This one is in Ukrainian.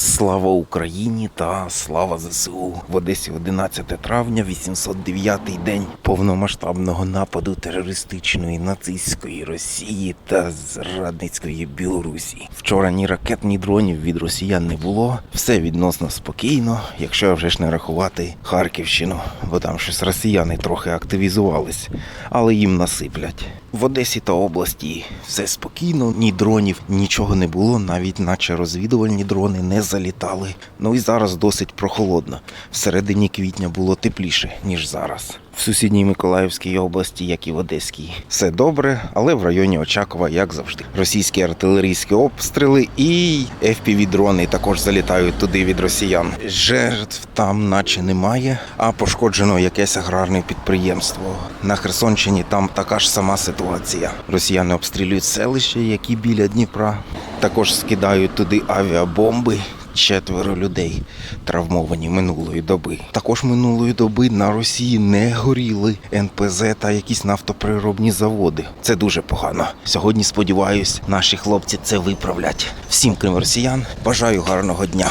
Yes. Слава Україні та слава ЗСУ в Одесі 11 травня, 809-й день повномасштабного нападу терористичної нацистської Росії та зрадницької Білорусі. Вчора ні ракет, ні дронів від росіян не було. Все відносно спокійно, якщо вже ж не рахувати Харківщину, бо там щось росіяни трохи активізувались, але їм насиплять. В Одесі та області все спокійно, ні дронів, нічого не було, навіть наче розвідувальні дрони не залітали. Ну і зараз досить прохолодно. В середині квітня було тепліше, ніж зараз. В сусідній Миколаївській області, як і в Одеській, все добре, але в районі Очакова, як завжди. Російські артилерійські обстріли і FPV-дрони також залітають туди від росіян. Жертв там наче немає, а пошкоджено якесь аграрне підприємство. На Херсонщині там така ж сама ситуація. Росіяни обстрілюють селища, які біля Дніпра. Також скидають туди авіабомби. Четверо людей травмовані минулої доби. Також минулої доби на Росії не горіли НПЗ та якісь нафтоприробні заводи. Це дуже погано. Сьогодні сподіваюсь, наші хлопці це виправлять. Всім крім росіян, бажаю гарного дня.